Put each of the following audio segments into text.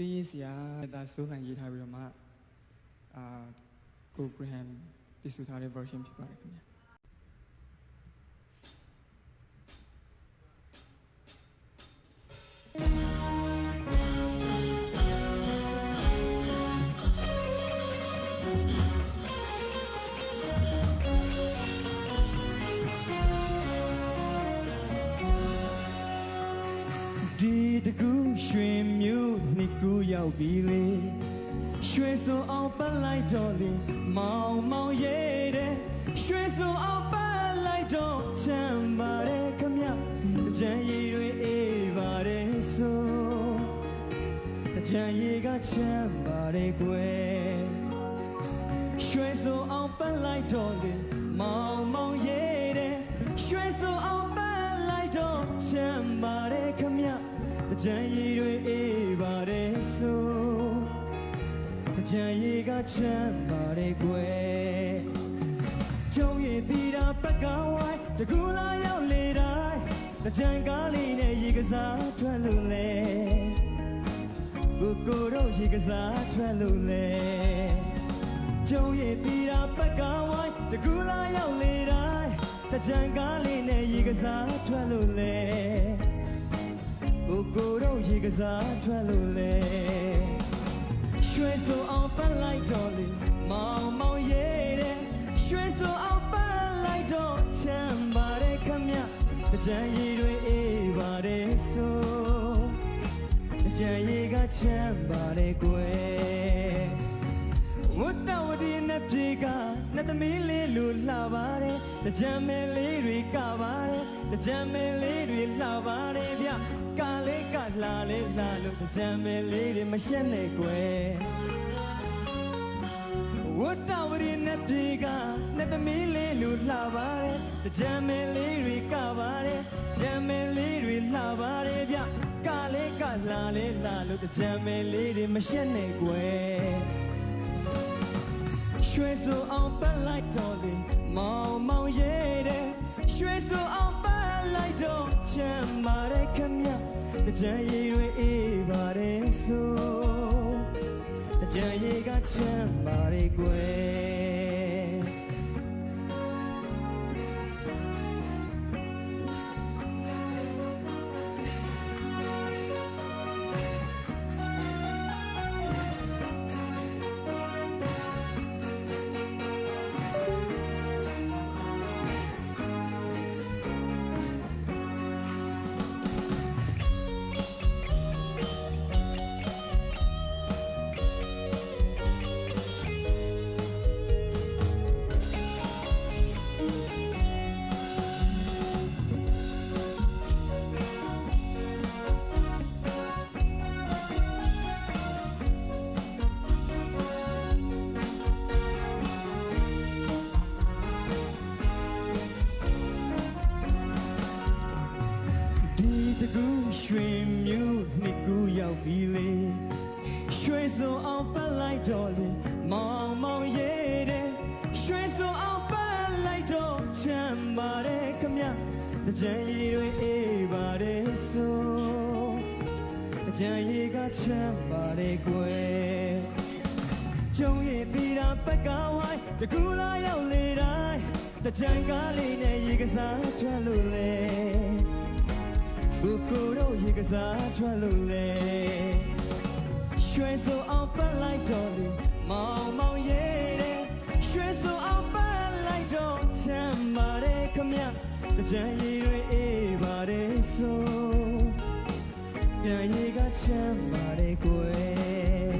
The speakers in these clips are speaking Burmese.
တင်းရေးဆရာဒါစိုးနိုင်ရေးထားပြီးတော့မှအာကိုဂရဟမ်တည်ဆူထားတဲ့ version ဖြစ်ပါတယ်ခင်ဗျာ ရောက်ပြီလေရွှေစုံအောင်ပတ်လိုက်တော့လေမောင်မောင်ရဲ့တဲ့ရွှေစုံအောင်ပတ်လိုက်တော့ချမ်းပါတယ်ခမကြံရည်တွေအေးပါတယ်ဆိုကြံရည်ကချမ်းပါတယ်ကွယ်ရွှေစုံအောင်ပတ်လိုက်တော့လေမောင်မောင်ရဲ့ ကြံရည်တွေအေးပါတယ်ဆိုကြံရည်ကချမ်းပါတယ်ကွယ်ကျုံရည်တီတာပက်ကဝိုင်းတကူလာရောက်လေတိုင်းကြံကားလေးနဲ့ရေကစားထွက်လို့လေကိုကိုတို့ရေကစားထွက်လို့လေကျုံရည်တီတာပက်ကဝိုင်းတကူလာရောက်လေတိုင်းတကြံကားလေးနဲ့ရေကစားထွက်လို့လေ ကိုကိုတို့ရေကစားထွက်လို့လေရွှေဆိုအောင်ပတ်လိုက်တော့လေမောင်မောင်ရဲ့တဲ့ရွှေဆိုအောင်ပတ်လိုက်တော့ချမ်းပါတယ်ခမတကြံရည်တွေအေးပါတယ်ဆိုတကြံရည်ကချမ်းပါတယ်ကွယ်ဝတ်တော်ဝဒီနဲ့ပြေကနှစ်သမီးလေးလူလှပါတယ်တကြံမဲလေးတွေကပါတယ်တကြံမဲလေးတွေလှပါတယ်ဗျ ကာလေးကလှလေးလှလို့တကြံမဲလေးတွေမရှက်နဲ့ကွယ်ဝတ်တော်ဝဒီနဲ့ပြေကနှစ်သမီးလေးလူလှပါတယ်တကြံမဲလေးတွေကပါတယ်ကြံမဲလေးတွေလှပါတယ်ဗျကာလေးကလှလေးလှလို့တကြံမဲလေးတွေမရှက်နဲ့ကွယ်ရွှေဆိုအောင်ပတ်လိုက်တော့လေမောင်မောင်ရဲ့တဲ့ရွှေဆိုအောင်ပတ်လိုက်တော့ချမ်းပါတယ်ခမတ ကြံရည်တွေအေးပါတယ်ဆိုတကြံရည်ကချမ်းပါတယ်ကွယ် တကူရွှေမျိုးနှစ်ကူရောက်ပြီလေရွှေစုံအောင်ပတ်လိုက်တော့လေမောင်မောင်ရဲ့တဲ့ရွှေစုံအောင်ပတ်လိုက်တော့ချမ်းပါတယ်ခမတကြံရည်တွေအေးပါတယ်ဆိုတကြံရည်ကချမ်းပါတယ်ကွယ်ကျုံရည်တီတာပက်ကဝိုင်းတကူလာရောက်လေတိုင်းတကြံကားလေးနဲ့ရေကစားထွက်လို့လေ ကိုကိုတို့ရေကစားထွက်လို့လေရွှေဆိုအောင်ပတ်လိုက်တော့လေမောင်မောင်ရဲ့တဲ့ရွှေဆိုအောင်ပတ်လိုက်တော့ချမ်းပါတယ်ခမတကြံရည်တွေအေးပါတယ်ဆိုပြန်ရည်ကချမ်းပါတယ်ကွယ်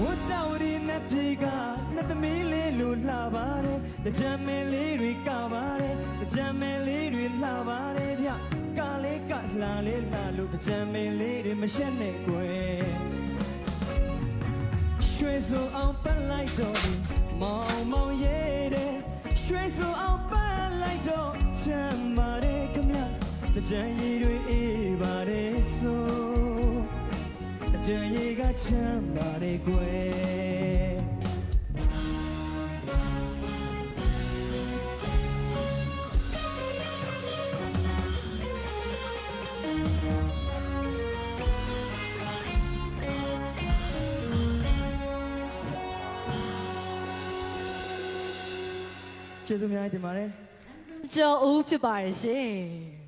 ဝတ်တော်ရီနဲ့ပြေကနှစ်သမီးလေးလူလှပါတယ်တကြံမဲလေးတွေကပါ လေးလှလို့တကြံမဲလေးတွေမရှက်နဲ့ကွယ်ရွှေစုံအောင်ပတ်လိုက်တော့ဒီမောင်မောင်ရဲ့တဲ့ရွှေစုံအောင်ပတ်လိုက်တော့ချမ်းပါတယ်ခမတကြံရည်တွေအေးပါတယ်ဆိုအကြံရည်ကချမ်းပါတယ်ကွယ် ကျေးဇူးအများကြီးတင်ပါတယ်ကျော်ဦးဖြစ်ပါတယ်ရှင်